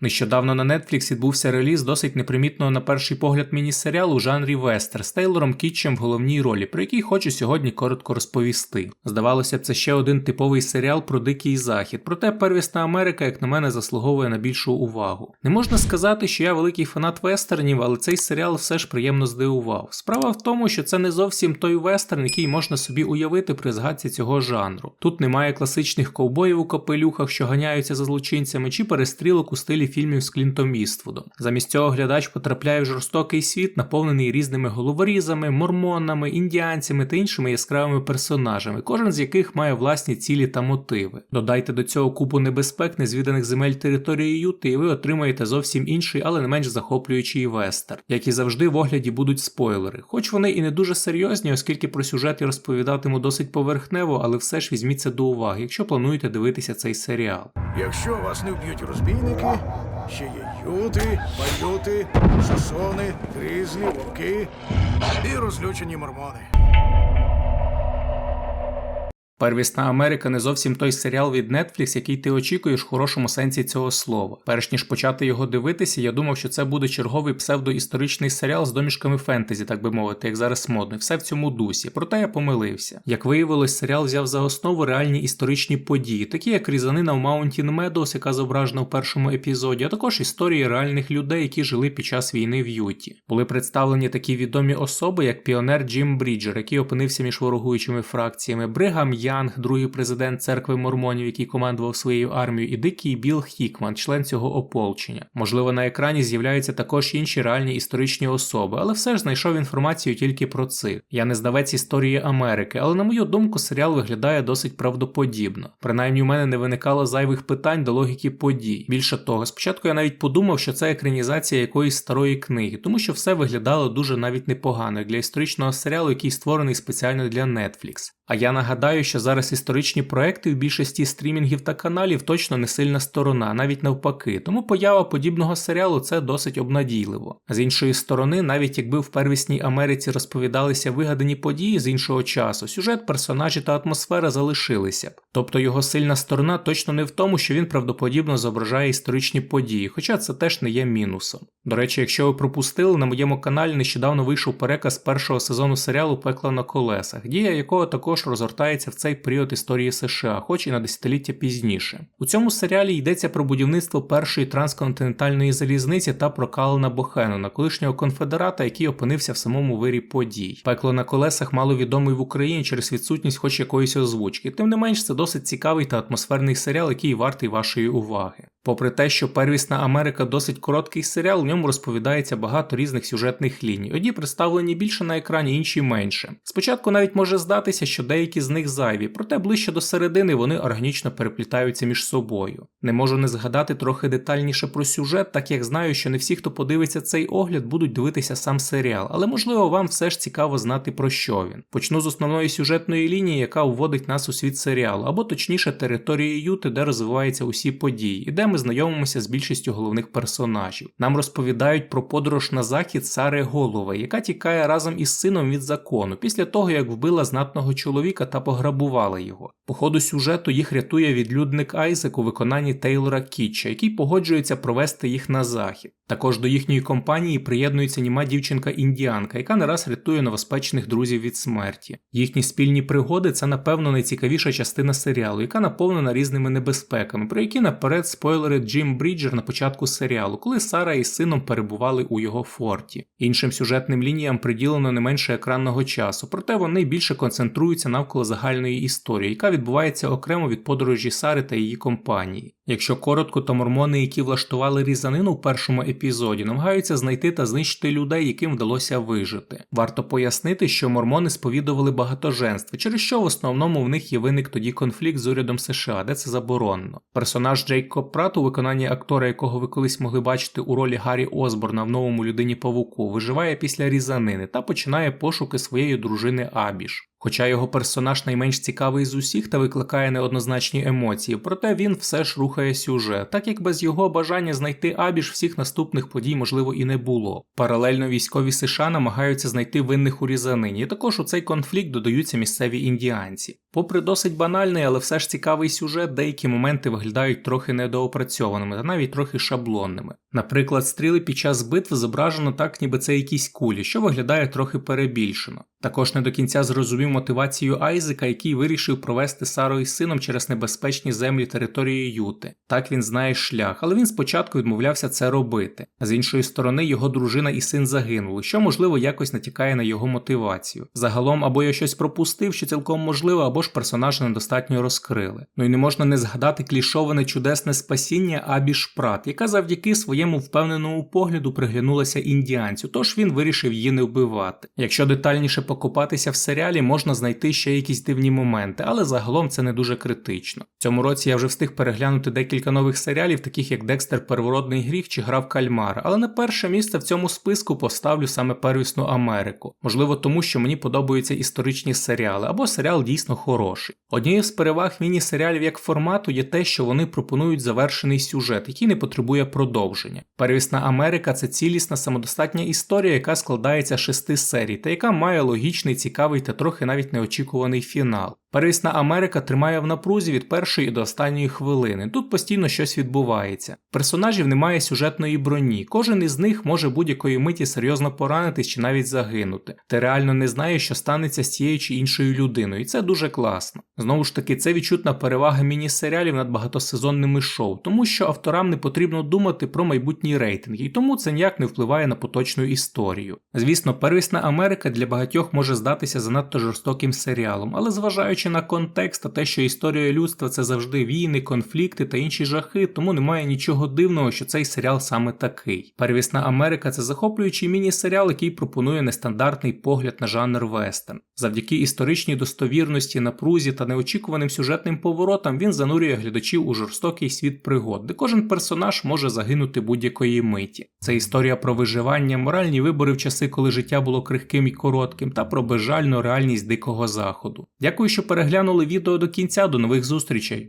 Нещодавно на Netflix відбувся реліз досить непримітного на перший погляд міні-серіалу у жанрі вестер з Тейлором Кітчем в головній ролі, про який хочу сьогодні коротко розповісти. Здавалося б, це ще один типовий серіал про дикий захід, проте первісна Америка, як на мене, заслуговує на більшу увагу. Не можна сказати, що я великий фанат вестернів, але цей серіал все ж приємно здивував. Справа в тому, що це не зовсім той вестерн, який можна собі уявити при згадці цього жанру. Тут немає класичних ковбоїв у капелюхах, що ганяються за злочинцями, чи перестрілок у стилі фільмів з Клінтом Іствудом. Замість цього глядач потрапляє в жорстокий світ, наповнений різними головорізами, мормонами, індіанцями та іншими яскравими персонажами, кожен з яких має власні цілі та мотиви. Додайте до цього купу небезпек незвіданих земель території Юти, і ви отримаєте зовсім інший, але не менш захоплюючий вестер. Як і завжди, в огляді будуть спойлери, хоч вони і не дуже серйозні, оскільки про сюжет я розповідатиму досить поверхнево, але все ж візьміть це до уваги, якщо плануєте дивитися цей серіал. Якщо вас не вб'ють розбійники, ще є юти, баюти, сосони, грізлі, вовки і розлючені мормони. Первісна Америка не зовсім той серіал від Netflix, який ти очікуєш в хорошому сенсі цього слова. Перш ніж почати його дивитися, я думав, що це буде черговий псевдоісторичний серіал з домішками фентезі, так би мовити, як зараз модно, все в цьому дусі. Проте я помилився. Як виявилось, серіал взяв за основу реальні історичні події, такі як різанина в Маунтін Медос, яка зображена в першому епізоді, а також історії реальних людей, які жили під час війни в Юті. Були представлені такі відомі особи, як піонер Джим Бріджер, який опинився між ворогуючими фракціями, Бригам Янг, другий президент церкви мормонів, який командував своєю армією, і дикий Біл Хікман, член цього ополчення. Можливо, на екрані з'являються також інші реальні історичні особи, але все ж знайшов інформацію тільки про цих. Я не знавець історії Америки, але на мою думку, серіал виглядає досить правдоподібно. Принаймні, у мене не виникало зайвих питань до логіки подій. Більше того, спочатку я навіть подумав, що це екранізація якоїсь старої книги, тому що все виглядало дуже навіть непогано для історичного серіалу, який створений спеціально для Netflix. А я нагадаю, що зараз історичні проекти в більшості стрімінгів та каналів точно не сильна сторона, навіть навпаки, тому поява подібного серіалу це досить обнадійливо. З іншої сторони, навіть якби в первісній Америці розповідалися вигадані події з іншого часу, сюжет, персонажі та атмосфера залишилися б. Тобто його сильна сторона точно не в тому, що він правдоподібно зображає історичні події, хоча це теж не є мінусом. До речі, якщо ви пропустили, на моєму каналі нещодавно вийшов переказ першого сезону серіалу Пекло на колесах, дія якого також розгортається в цей період історії США, хоч і на десятиліття пізніше. У цьому серіалі йдеться про будівництво першої трансконтинентальної залізниці та про Калена Бохенона, колишнього конфедерата, який опинився в самому вирі подій. Пекло на колесах мало відомий в Україні через відсутність хоч якоїсь озвучки. Тим не менш, це досить цікавий та атмосферний серіал, який вартий вашої уваги. Попри те, що первісна Америка досить короткий серіал, в ньому розповідається багато різних сюжетних ліній. Одні представлені більше на екрані, інші менше. Спочатку навіть може здатися, що деякі з них зайві, проте ближче до середини вони органічно переплітаються між собою. Не можу не згадати трохи детальніше про сюжет, так як знаю, що не всі, хто подивиться цей огляд, будуть дивитися сам серіал, але можливо вам все ж цікаво знати про що він. Почну з основної сюжетної лінії, яка вводить нас у світ серіалу, або точніше території Юти, де розвиваються усі події, і де ми знайомимося з більшістю головних персонажів. Нам розповідають про подорож на захід Сари Голови, яка тікає разом із сином від закону після того, як вбила знатного чоловіка та пограбувала його. По ходу сюжету їх рятує відлюдник Айзек у виконанні Тейлора Кітча, який погоджується провести їх на захід. Також до їхньої компанії приєднується німа дівчинка-індіанка, яка не раз рятує новоспечених друзів від смерті. Їхні спільні пригоди це, напевно, найцікавіша частина серіалу, яка наповнена різними небезпеками, про які наперед спойлери Джим Бріджер на початку серіалу, коли Сара із сином перебували у його форті. Іншим сюжетним лініям приділено не менше екранного часу, проте вони більше концентруються навколо загальної історії, яка відбувається окремо від подорожі Сари та її компанії. Якщо коротко, то мормони, які влаштували різанину в першому епізоді, намагаються знайти та знищити людей, яким вдалося вижити. Варто пояснити, що мормони сповідували багатоженство, через що в основному в них є виник тоді конфлікт з урядом США, де це заборонено. Персонаж Джейкоб Прат, у виконанні актора, якого ви колись могли бачити у ролі Гаррі Осборна в новому людині Павуку, виживає після різанини та починає пошуки своєї дружини Абіш. Хоча його персонаж найменш цікавий з усіх та викликає неоднозначні емоції, проте він все ж рухає сюжет, так як без його бажання знайти Абіш всіх наступних подій можливо і не було. Паралельно військові США намагаються знайти винних у різанині, також у цей конфлікт додаються місцеві індіанці. Попри досить банальний, але все ж цікавий сюжет, деякі моменти виглядають трохи недоопрацьованими та навіть трохи шаблонними. Наприклад, стріли під час битв зображено так, ніби це якісь кулі, що виглядає трохи перебільшено. Також не до кінця зрозумів мотивацію Айзека, який вирішив провести Сару із сином через небезпечні землі території Юти. Так він знає шлях, але він спочатку відмовлявся це робити. З іншої сторони, його дружина і син загинули, що можливо якось натякає на його мотивацію. Загалом або я щось пропустив, що цілком можливо, або ж персонажа недостатньо розкрили. Ну і не можна не згадати клішоване чудесне спасіння Абі Шпрат, яка завдяки своєму впевненому погляду приглянулася індіанцю, тож він вирішив її не вбивати. Якщо детальніше покопатися в серіалі, можна знайти ще якісь дивні моменти, але загалом це не дуже критично. В цьому році я вже встиг переглянути декілька нових серіалів, таких як Декстер Первородний гріх чи Гра в Кальмара, але на перше місце в цьому списку поставлю саме первісну Америку. Можливо, тому що мені подобаються історичні серіали, або серіал дійсно хороший. Однією з переваг міні-серіалів як формату є те, що вони пропонують завершений сюжет, який не потребує продовження. Первісна Америка це цілісна самодостатня історія, яка складається з шести серій, та яка має логічний, цікавий та трохи навіть неочікуваний фінал. Первісна Америка тримає в напрузі від першої до останньої хвилини. Тут постійно щось відбувається. Персонажів немає сюжетної броні. Кожен із них може будь-якої миті серйозно поранитись чи навіть загинути. Ти реально не знаєш, що станеться з тією чи іншою людиною, і це дуже класно. Знову ж таки, це відчутна перевага міні-серіалів над багатосезонними шоу, тому що авторам не потрібно думати про майбутні рейтинги, і тому це ніяк не впливає на поточну історію. Звісно, первісна Америка для багатьох може здатися занадто жорстоким серіалом, але зважаючи на контекст та те, що історія людства це завжди війни, конфлікти та інші жахи, тому немає нічого дивного, що цей серіал саме такий. Первісна Америка це захоплюючий міні-серіал, який пропонує нестандартний погляд на жанр вестерн. Завдяки історичній достовірності, напрузі та неочікуваним сюжетним поворотам він занурює глядачів у жорстокий світ пригод, де кожен персонаж може загинути будь-якої миті. Це історія про виживання, моральні вибори в часи, коли життя було крихким і коротким, та про безжальну реальність дикого заходу. Дякую, що переглянули відео до кінця. До нових зустрічей!